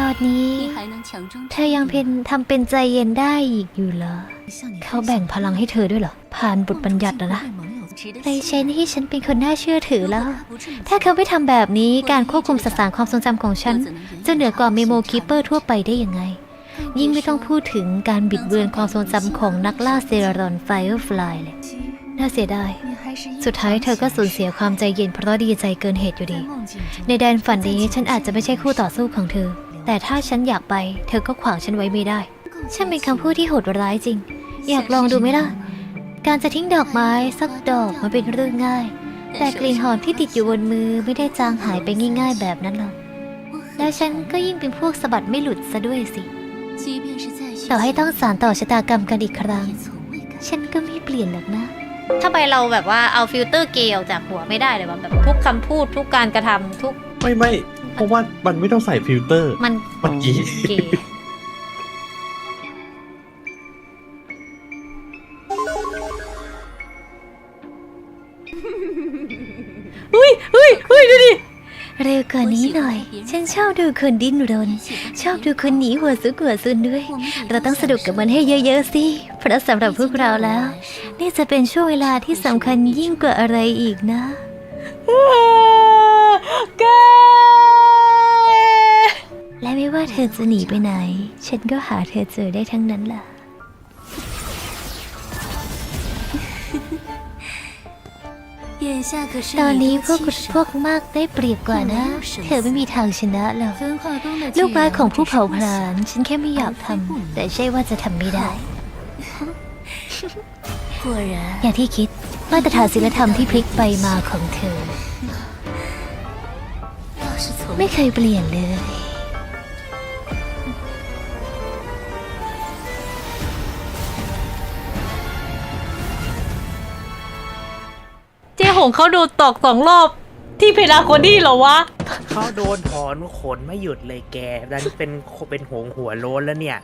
ตอนนี้ เธอยังเป็นทำเป็นใจเย็นได้อีกอยู่เหรอ เขาแบ่งพลังให้เธอด้วยเหรอ ผ่านบทบัญญัติแล้วนะในเชนที่ฉันเป็นคนน่าเชื่อถือแล้ว ถ้าเขาไม่ทำแบบนี้การควบคุมสสารความทรงจำของฉัน จะเหนือกว่าเมโมคิปเปอร์ทั่วไปได้ยังไง ยิ่งไม่ต้องพูดถึงการบิดเบือนความทรงจำของนักล่าเซรารอนไฟร์ฟลายเลย น่าเสียดาย สุดท้ายเธอก็สูญเสียความใจเย็นเพราะดีใจเกินเหตุอยู่ดี ในแดนฝันนี้ฉันอาจจะไม่ใช่คู่ต่อสู้ของเธอ แต่ถ้าฉันอยากไป เธอก็ขวางฉันไว้ไม่ได้ ฉันเป็นคำพูดที่โหดร้ายจริง อยากลองดูไหมล่ะ การจะทิ้งดอกไม้สักดอกมันเป็นเรื่องง่าย แต่กลิ่นหอมที่ติดอยู่บนมือไม่ได้จางหายไปง่าย ๆ แบบนั้นหรอก และฉันก็ยิ่งเป็นพวกสะบัดไม่หลุดซะด้วยสิ ต่อให้ต้องสารต่อชะตากรรมกันอีกครั้ง ฉันก็ไม่เปลี่ยนหรอกนะทำไมเราแบบว่าเอาฟิลเตอร์เกลจากหัวไม่ได้เลยวะแบบทุกคำพูดทุกการกระทำทุก ไม่ไม่ เพราะว่ามันไม่ต้องใส่ฟิลเตอร์ มันเมื่อกี้เกย์อุ้ยอุ้ยอุ้ยดูดิเร็วกว่านี้หน่อย ฉันชอบดูคนดิ้นรน ชอบดูคนหนีหัวซุกหัวซุนด้วย เราต้องสนุกกับมันให้เยอะๆสิ เพราะสำหรับพวกเราแล้ว นี่จะเป็นช่วงเวลาที่สำคัญยิ่งกว่าอะไรอีกนะ ธอจะหนีไปไหน ฉันก็หาเธอเจอได้ทั้งนั้นล่ะ ตอนนี้พวกพวกมากได้เปรียบกว่านะ เธอไม่มีทางชนะหรอกลูกไม้ของผู้เผาผลาญฉันแค่ไม่อยากทำแต่ใช่ว่าจะทำไม่ได้ อย่างที่คิดมาตรฐานศีลธรรมที่พลิกไปมาของเธอ ไม่เคยเปลี่ยนเลย เจ๊หงเขาโดนตอกสองรอบ ที่เพลาโคดี้เหรอวะ เขาโดนถอนขนไม่หยุดเลยแกดันเป็นเป็นหงหัวโล้นแล้วเนี่ย